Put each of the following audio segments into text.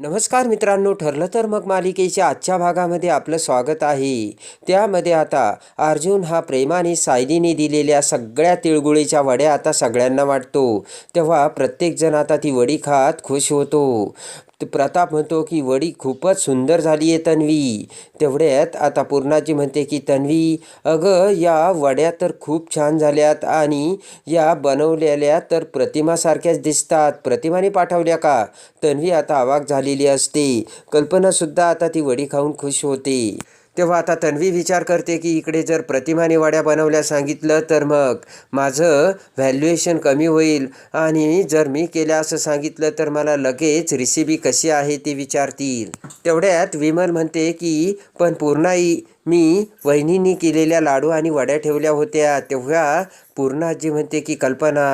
नमस्कार मित्रांनो ठरलं तर मग मालिकेच्या आजच्या भागामध्ये आपलं स्वागत आहे. त्यामध्ये आता अर्जुन हा प्रेमाने सायलीने दिलेल्या सगळ्या तिळगुळीच्या वड्या आता सगळ्यांना वाटतो. तेव्हा प्रत्येकजण आता ती वडी खात खुश होतो. प्रताप म्हणतो की वडी खूपच सुंदर झाली आहे तन्वी. तेवढ्यात आता पूर्णाजी म्हणते की तन्वी अगं या वड्या तर खूप छान झाल्यात आणि या बनवलेल्या तर प्रतिमासारख्याच दिसतात. प्रतिमाने पाठवल्या का? तन्वी आता अवाक झालेली असते. कल्पनासुद्धा आता ती वडी खाऊन खुश होते. तेव्हा आता तन्वी विचार करते की इकडे जर प्रतिमाने वड्या बनवल्या सांगितलं तर मग माझं व्हॅल्युएशन कमी होईल. आणि जर मी केल्या असं सांगितलं तर मला लगेच रेसिपी कशी आहे ती विचारतील. तेवढ्यात विमल म्हणते की पण पूर्णाई मी वहिनींनी केलेल्या लाडू आणि वड्या ठेवल्या होत्या. तेव्हा पूर्णाजी म्हणते की कल्पना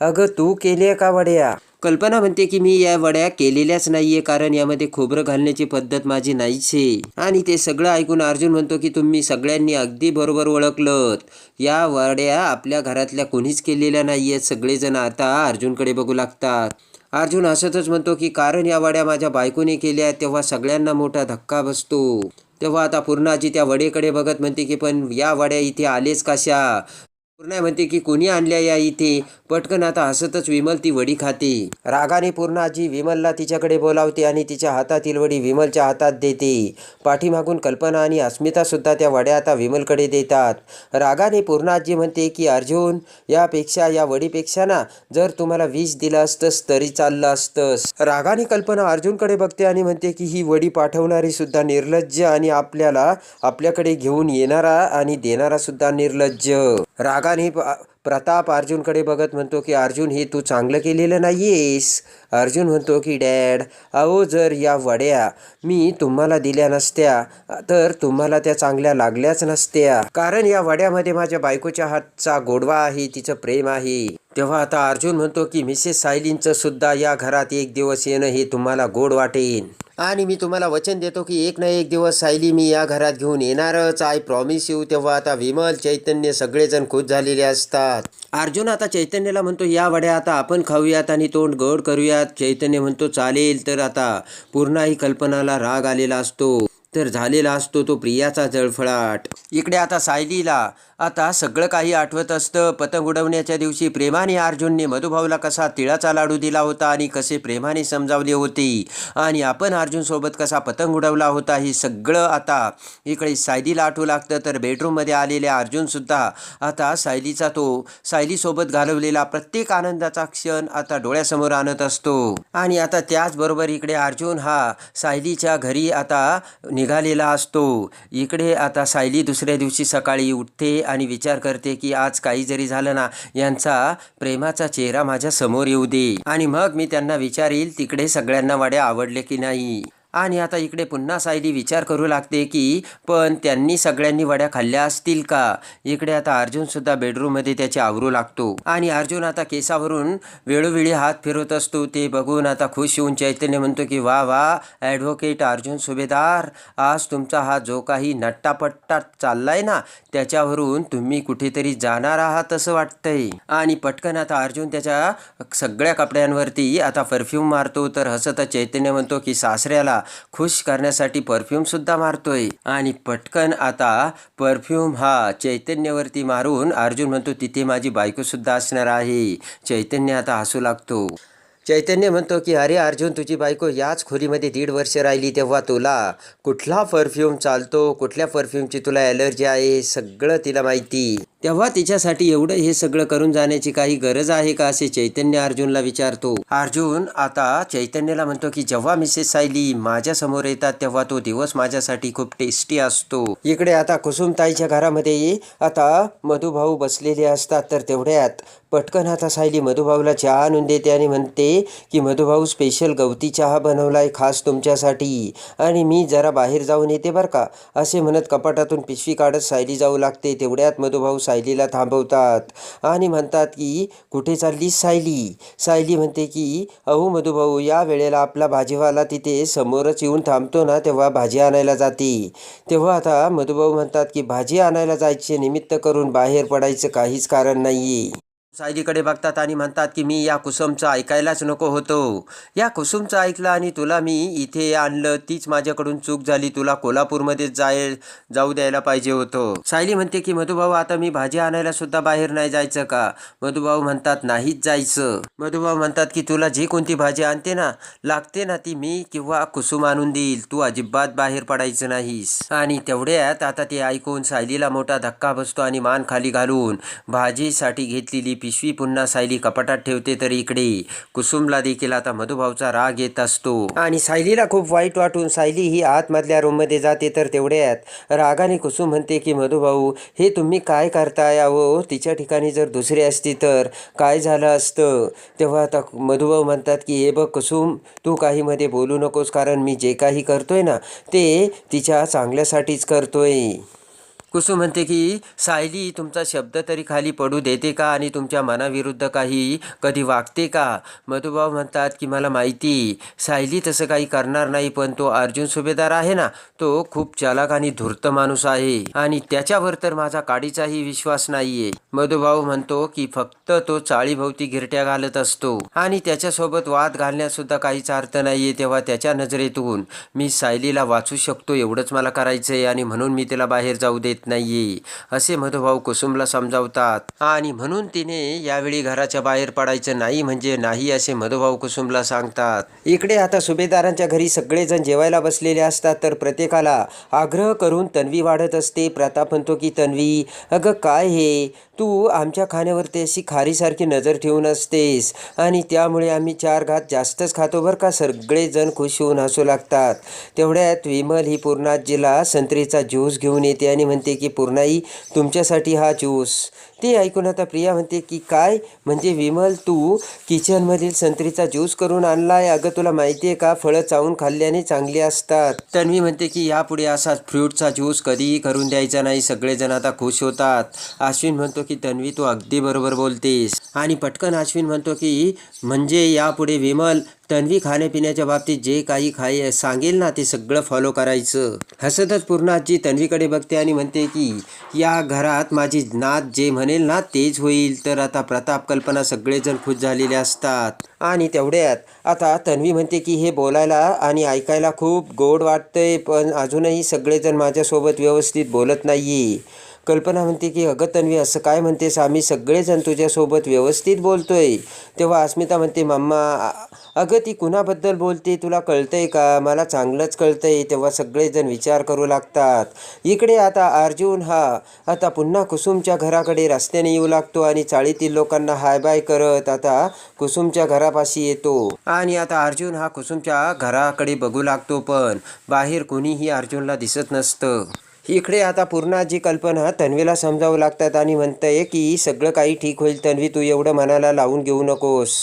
अगं तू केली आहे का वड्या? कल्पना म्हणते की मी या वड्या केलेल्याच नाहीये कारण यामध्ये खोबरं घालण्याची पद्धत माझी नाहीच आहे आणि ते सगळं ऐकून अर्जुन म्हणतो की तुम्ही सगळ्यांनी अगदी बरोबर ओळखलं या वड्या आपल्या घरातल्या कोणीच केलेल्या नाही आहेत सगळेजण आता अर्जुनकडे बघू लागतात. अर्जुन हसतच म्हणतो की कारण या वड्या माझ्या बायकोने केल्या तेव्हा सगळ्यांना मोठा धक्का बसतो. तेव्हा आता पूर्णाजी त्या वडेकडे बघत म्हणते की पण या वड्या इथे आलेच कशा? पूर्णा म्हणते की कोणी आणल्या या इथे? पटकन आता हसतच विमल ती वडी खाते. रागाने पूर्णाजी विमलला तिच्याकडे बोलावते आणि तिच्या हातातील वडी विमलच्या हातात देते. पाठीमागून कल्पना आणि अस्मिता सुद्धा त्या वड्या आता विमलकडे देतात. रागाने पूर्णाजी म्हणते की अर्जुन यापेक्षा या वडीपेक्षा ना जर तुम्हाला विष दिलं असतंस तरी चाललं असतंस. रागाने कल्पना अर्जुनकडे बघते आणि म्हणते की ही वडी पाठवणारी सुद्धा निर्लज्ज आणि आपल्याला आपल्याकडे घेऊन येणारा आणि देणारा सुद्धा निर्लज्ज. रागा आणि प्रताप अर्जुनकडे बघत म्हणतो की अर्जुन हे तू चांगलं केलेलं नाहीयेस. अर्जुन म्हणतो की डॅड अहो जर या वड्या मी तुम्हाला दिल्या नसत्या तर तुम्हाला त्या चांगल्या लागल्याच नसत्या. कारण या वड्यामध्ये माझ्या बायकोच्या हातचा गोडवा आहे तिचं प्रेम आहे. तेव्हा आता अर्जुन म्हणतो की मिसेस सायलींचं सुद्धा या घरात एक दिवस येणं हे तुम्हाला गोड वाटेन. आणि मी तुम्हाला वचन देतो की एक ना एक दिवस सायली मी या घरात घेऊन येणारच. आय प्रॉमिस येऊ तेव्हा आता विमल चैतन्य सगळेजण खुश झालेले असतात. अर्जुन आता चैतन्याला म्हणतो या वड्या आता आपण खाऊयात आणि तोंड गोड करूयात. चैतन्य म्हणतो चालेल. तर आता पूर्ण ही कल्पनाला राग आलेला असतो. तर झालेला असतो तो प्रियाचा जळफळाट. इकडे आता सायलीला. आता सगळं काही आठवत असतं. पतंग उडवण्याच्या दिवशी प्रेमाने अर्जुनने मधुभाऊला कसा तिळाचा लाडू दिला होता आणि कसे प्रेमाने समजावले होते. आणि आपण अर्जुनसोबत कसा पतंग उडवला होता हे सगळं आता इकडे सायलीला आठवू लागतं. तर बेडरूममध्ये आलेल्या अर्जुनसुद्धा आता सायलीचा तो सायलीसोबत घालवलेला प्रत्येक आनंदाचा क्षण आता डोळ्यासमोर आणत असतो. आणि आता त्याचबरोबर इकडे अर्जुन हा सायलीच्या घरी आता निघालेला असतो. इकडे आता सायली दुसऱ्या दिवशी सकाळी उठते आणि विचार करते की आज काही जरी झालं ना यांचा प्रेमाचा चेहरा माझ्यासमोर येऊ दे. आणि मग मी त्यांना विचारील तिकडे सगळ्यांना वड्या आवडले की नाही. आणि आता इकडे पुन्हा सायली विचार करू लागते की पण त्यांनी सगळ्यांनी वड्या खाल्ल्या असतील का? इकडे आता अर्जुन सुद्धा बेडरूममध्ये त्याचे आवरू लागतो. आणि अर्जुन आता केसावरून वेळोवेळी हात फिरवत असतो. ते बघून आता खुश होऊन चैतन्य म्हणतो की वा वा ॲडव्होकेट अर्जुन सुभेदार आज तुमचा हा जो काही नट्टापट्टा चाललाय ना त्याच्यावरून तुम्ही कुठेतरी जाणार आहात असं वाटतंय. आणि पटकन आता अर्जुन त्याच्या सगळ्या कपड्यांवरती आता परफ्यूम मारतो. तर हसत चैतन्य म्हणतो की सासऱ्याला खुश करण्यासाठी परफ्यूम सुद्धा मारतोय. आणि पटकन आता परफ्यूम हा चैतन्यवरती मारून अर्जुन म्हणतो तिथे माझी बायको सुद्धा असणार आहे. चैतन्य आता हसू लागतो. चैतन्य म्हणतो की अरे अर्जुन तुझी बायको याच खोलीमध्ये दीड वर्ष राहिली तेव्हा तुला कुठला परफ्यूम चालतो? कुठल्या परफ्यूमची तुला ॲलर्जी आहे? सगळं तिला माहिती. तेव्हा तिच्यासाठी एवढं हे सगळं करून जाण्याची काही गरज आहे का असे चैतन्य अर्जुनला विचारतो. अर्जुन आता चैतन्यला म्हणतो की जेव्हा मिसेस सायली माझ्यासमोर येतात तेव्हा तो दिवस माझ्यासाठी खूप टेस्टी असतो. इकडे आता कुसुमताईच्या घरामध्ये आता मधुभाऊ बसलेले असतात तर तेवढ्यात पटकन आता सायली मधुभाऊला चहा आणून देते आणि म्हणते की मधुभाऊ स्पेशल गवती चहा बनवलाय खास तुमच्यासाठी आणि मी जरा बाहेर जाऊन येते बरं का. असे म्हणत कपाटातून पिशवी काढत सायली जाऊ लागते. तेवढ्यात मधुभाऊ सायलीला थांबवतात. आणि म्हणतात की कुठे चालली सायली? सायली म्हणते की अहो मधुभाऊ या वेळेला आपला भाजीवाला तिथे समोरच येऊन थांबतो ना तेव्हा भाजी आणायला जाते. तेव्हा आता मधुभाऊ म्हणतात की भाजी आणायला जायचे निमित्त करून बाहेर पडायचं काहीच कारण नाही सायलीकडे बघतात आणि म्हणतात की मी या कुसुमचं ऐकायलाच नको होतो. या कुसुमचं ऐकलं आणि तुला मी इथे आणलं तीच माझ्याकडून चूक झाली. तुला कोल्हापूरमध्येच जाय जाऊ द्यायला पाहिजे होतं. सायली म्हणते की मधुभाऊ आता मी भाजी आणायला सुद्धा बाहेर नाही जायचं का? मधुभाऊ म्हणतात नाहीच जायचं. मधुभाऊ म्हणतात की तुला जी कोणती भाजी आणते ना लागते ना ती मी किंवा कुसुम आणून देईल. तू अजिबात बाहेर पडायचं नाहीस. आणि तेवढ्यात आता ते ऐकून सायलीला मोठा धक्का बसतो आणि मान खाली घालून भाजीसाठी घेतलेली पिशवी पुन्हा सायली कपाटात ठेवते तर इकडे. कुसुमला देखील आता मधुभाऊचा राग येत असतो. आणि सायलीला खूप वाईट वाटून सायली ही आतमधल्या रूममध्ये जाते तर तेवढ्यात रागाने कुसुम म्हणते की मधुभाऊ हे तुम्ही काय करताय अहो? तिच्या ठिकाणी जर दुसरी असती तर काय झालं असतं? तेव्हा आता मधुभाऊ म्हणतात की हे बघ कुसुम तू काही मध्ये बोलू नकोस कारण मी जे काही करतोय ना ते तिच्या चांगल्यासाठीच करतोय. कुसुम म्हणते की सायली तुमचा शब्द तरी खाली पडू देते का आणि तुमच्या मनाविरुद्ध काही कधी वागते का? मधुभाऊ म्हणतात की मला माहिती सायली तसं काही करणार नाही पण तो अर्जुन सुभेदार आहे ना तो खूप चालाक आणि धूर्त माणूस आहे आणि त्याच्यावर तर माझा काडीचाही विश्वास नाहीये. मधुभाऊ म्हणतो की फक्त तो चाळीभोवती गिरट्या घालत असतो आणि त्याच्यासोबत वाद घालण्यास सुद्धा काहीच अर्थ नाहीये तेव्हा त्याच्या नजरेतून मी सायलीला वाचू शकतो एवढंच मला करायचंय आणि म्हणून मी तिला बाहेर जाऊ देत नाहीये. असे मधुभाऊ कुसुमला समजावतात. आणि म्हणून तिने यावेळी घराच्या बाहेर पडायचं नाही म्हणजे नाही असे मधुभाऊ कुसुमला सांगतात. इकडे आता सुभेदारांच्या घरी सगळेजण जेवायला बसलेले असतात तर प्रत्येकाला आग्रह करून तन्वी वाढत असते. प्रताप म्हणतो की तन्वी अगं काय हे? तू आमच्या खाण्यावरती अशी खारीसारखी नजर ठेवून असतेस. आणि त्यामुळे आम्ही चार घात जास्तच खातो बरं का? सगळेजण खुश होऊन हसू लागतात. तेवढ्यात विमल ही पूर्णाजीला संत्रीचा ज्यूस घेऊन येते आणि म्हणते की पूर्णाई तुमच्यासाठी हा ज्यूस. ते ऐकून आता प्रिया म्हणते की काय? म्हणजे विमल तू किचनमधील संत्रीचा ज्यूस करून आणलाय? अगं तुला माहिती आहे का? फळं चावून खाल्ल्याने चांगली असतात. तन्वी म्हणते की यापुढे असा फ्रूटचा ज्यूस कधीही करून द्यायचा नाही. सगळेजण आता खुश होतात. अश्विन म्हणतो की तन्वी तू अगदी बरोबर बोलतेस. आणि पटकन अश्विन म्हणतो की म्हणजे यापुढे विमल तन्वी खाण्यापिण्याच्या बाबतीत जे काही खाय सांगेल ना ते सगळं फॉलो करायचं. हसतच पूर्ण आजी तन्वीकडे बघते आणि म्हणते की या घरात माझी नात जे म्हणेल ना तेच होईल. तर आता प्रताप कल्पना सगळेजण खुश झालेले असतात. आणि तेवढ्यात आता तन्वी म्हणते की हे बोलायला आणि ऐकायला खूप गोड वाटतंय पण अजूनही सगळेजण माझ्यासोबत व्यवस्थित बोलत नाहीये. कल्पना म्हणते की अगं तन्वी असं काय म्हणतेस? आम्ही सगळेजण तुझ्यासोबत व्यवस्थित बोलतोय. तेव्हा अस्मिता म्हणते मम्मा अगं ती कुणाबद्दल बोलते? तुला कळतंय का? मला चांगलंच कळतंय. तेव्हा सगळेजण विचार करू लागतात. इकडे आता अर्जुन हा. आता पुन्हा कुसुमच्या घराकडे रस्त्याने येऊ लागतो आणि चाळीतील लोकांना हाय बाय करत आता कुसुमच्या घरापाशी येतो. आणि आता अर्जुन हा कुसुमच्या घराकडे बघू लागतो पण बाहेर कोणीही अर्जुनला दिसत नसतं. इकडे आता पूर्ण जी कल्पना तन्वीला समजावं लागतात आणि म्हणतंय की सगळं काही ठीक होईल तन्वी तू एवढं मनाला लावून घेऊ नकोस.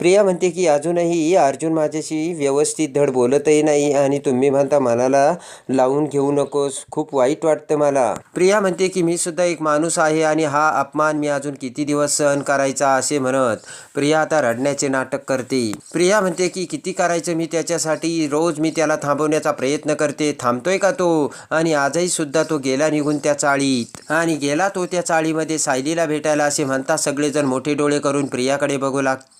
प्रिया म्हणते की अजूनही अर्जुन माझ्याशी व्यवस्थित धड बोलतही नाही आणि तुम्ही म्हणता मनाला लावून घेऊ नकोस. खूप वाईट वाटतं मला. प्रिया म्हणते की मी सुद्धा एक माणूस आहे आणि हा अपमान मी अजून किती दिवस सहन करायचा असे म्हणत प्रिया आता रडण्याचे नाटक करते. प्रिया म्हणते की किती करायचं मी त्याच्यासाठी? रोज मी त्याला थांबवण्याचा प्रयत्न करते. थांबतोय का तो? आणि आजही सुद्धा तो गेला निघून त्या चाळीत. आणि गेला तो त्या चाळीमध्ये सायलीला भेटायला असे म्हणता सगळेजण मोठे डोळे करून प्रियाकडे बघू लागतात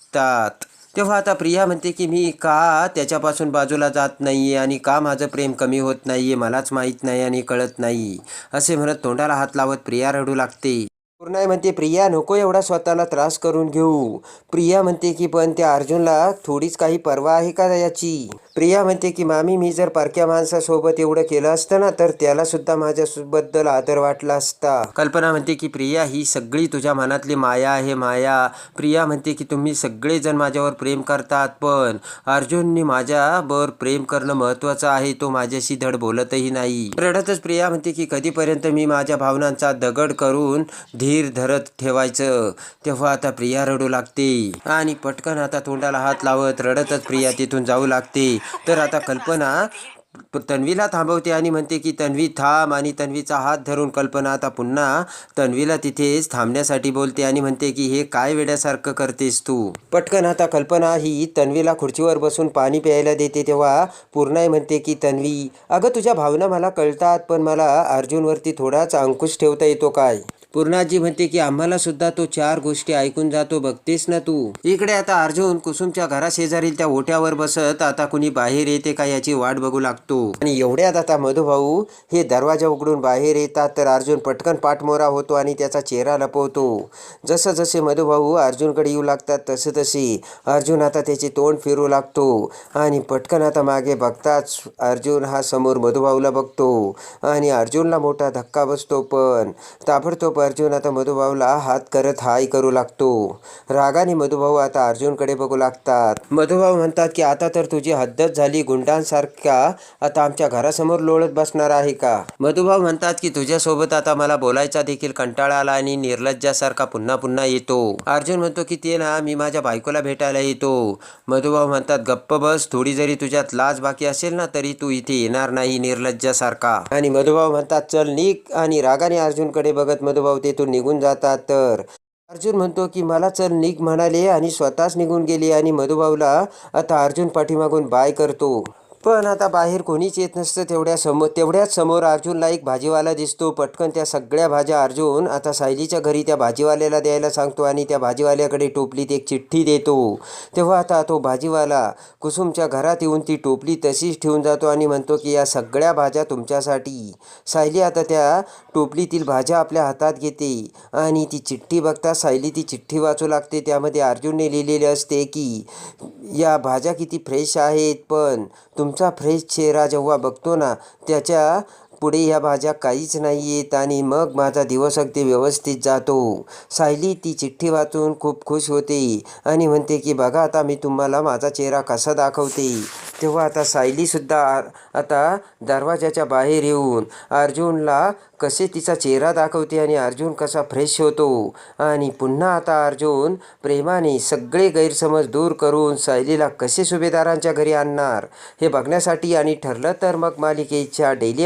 तेव्हा आता प्रिया म्हणते की मी का त्याच्यापासून बाजूला जात नाही आहे आणि का माझं प्रेम कमी होत नाही आहे मलाच माहीत नाही आणि कळत नाही. असे म्हणत तोंडाला हात लावत प्रिया रडू लागते. पूर्णाई म्हणते प्रिया नको एवढा स्वतःला त्रास करून घेऊ. प्रिया म्हणते की पण त्या अर्जुनला थोडीच काही पर्वा आहे का याची? प्रिया म्हणते की मामी मी जर परक्या माणसासोबत एवढं केलं असतं ना तर त्याला सुद्धा माझ्याबद्दल आदर वाटला असता. कल्पना म्हणते की प्रिया ही सगळी तुझ्या मनातली माया आहे माया. प्रिया म्हणते की तुम्ही सगळेजण माझ्यावर प्रेम करतात पण अर्जुनने माझ्यावर प्रेम करणं महत्वाचं आहे तो माझ्याशी धड बोलतही नाही. रडतच प्रिया म्हणते की कधीपर्यंत मी माझ्या भावनांचा दगड करून धीर धरत ठेवायचं. तेव्हा आता प्रिया रडू लागते. आणि पटकन आता तोंडाला हात लावत रडतच प्रिया तिथून जाऊ लागते. तर आता कल्पना तन्वीला थांबवते आणि म्हणते की तन्वी थांब. आणि तन्वीचा हात धरून कल्पना आता पुन्हा तन्वीला तिथेच थांबण्यासाठी बोलते आणि म्हणते की हे काय वेड्यासारखं करतेस तू? पटकन आता कल्पना ही तन्वीला खुर्चीवर बसून पाणी प्यायला देते. तेव्हा पूर्णाई म्हणते की तन्वी अगं तुझ्या भावना मला कळतात पण मला अर्जुनवरती थोडाच अंकुश ठेवता येतो काय? पूर्णाजी म्हणते की आम्हाला सुद्धा तो चार गोष्टी ऐकून जातो बघतेस ना तू. इकडे आता अर्जुन कुसुमच्या घराशेजारील त्या ओट्यावर बसत आता कुणी बाहेर येते का याची वाट बघू लागतो. आणि एवढ्यात आता मधुभाऊ हे दरवाजा उघडून बाहेर येतात तर अर्जुन पटकन पाठमोरा होतो आणि त्याचा चेहरा लपवतो. जसं जसे मधुभाऊ अर्जुनकडे येऊ लागतात तसे तसे अर्जुन आता त्याचे तोंड फिरू लागतो. आणि पटकन आता मागे बघताच अर्जुन हा समोर मधुभाऊला बघतो. आणि अर्जुनला मोठा धक्का बसतो पण ताबडतोब अर्जुन आता मधुभाऊला हात करत हाय करू लागतो. रागाने मधुभाऊ आता अर्जुनकडे बघू लागतात. मधुभाऊ म्हणतात की आता तर तुझी हद्दच झाली गुंडांसारख्या. आता आमच्या घरासमोर लोळत बसणार आहे का? मधुभाऊ म्हणतात की तुझ्यासोबत आता मला बोलायचा देखील कंटाळा आला आणि निर्लज्जासारखा पुन्हा पुन्हा येतो. अर्जुन म्हणतो की ते ना मी माझ्या बायकोला भेटायला येतो. मधुभाऊ म्हणतात गप्प बस थोडी जरी तुझ्यात लाज बाकी असेल ना तरी तू इथे येणार नाही निर्लज्जासारखा. आणि मधुभाऊ म्हणतात चल निक आणि रागाने अर्जुनकडे बघत मधुभाऊ तेथून निघून जातात तर अर्जुन म्हणतो की मला चल निघ म्हणाले आणि स्वतःच निघून गेले आणि मधुभाऊला आता अर्जुन पाठीमागून बाय करतो. पण आता बाहेर कोणीच येत नसतं तेवढ्या समोर तेवढ्याच समोर अर्जुनला एक भाजीवाला दिसतो. पटकन त्या सगळ्या भाज्या अर्जुन आता सायलीच्या घरी त्या भाजीवाल्याला द्यायला सांगतो आणि त्या भाजीवाल्याकडे टोपलीत एक चिठ्ठी देतो. तेव्हा आता तो भाजीवाला कुसुमच्या घरात येऊन ती टोपली तशीच ठेवून जातो आणि म्हणतो की या सगळ्या भाज्या तुमच्यासाठी. सायली आता त्या टोपलीतील भाज्या आपल्या हातात घेते आणि ती चिठ्ठी बघता सायली ती चिठ्ठी वाचू लागते. त्यामध्ये अर्जुनने लिहिलेले असते की या भाज्या किती फ्रेश आहेत पण तुम तुमचा फ्रेश चेहरा जेव्हा बघतो ना त्याच्या पुढे ह्या भाज्या काहीच नाही आहेत आणि मग माझा दिवस अगदी व्यवस्थित जातो. सायली ती चिठ्ठी वाचून खूप खुश होते आणि म्हणते की बघा आता मी तुम्हाला माझा चेहरा कसा दाखवते. तेव्हा आता सायलीसुद्धा आता दरवाजाच्या बाहेर येऊन अर्जुनला कसे तिचा चेहरा दाखवते आणि अर्जुन कसा फ्रेश होतो. आणि पुन्हा आता अर्जुन प्रेमाने सगळे गैरसमज दूर करून सायलीला कसे सुभेदारांच्या घरी आणणार हे बघण्यासाठी आणि ठरलं तर मग मालिकेच्या डेली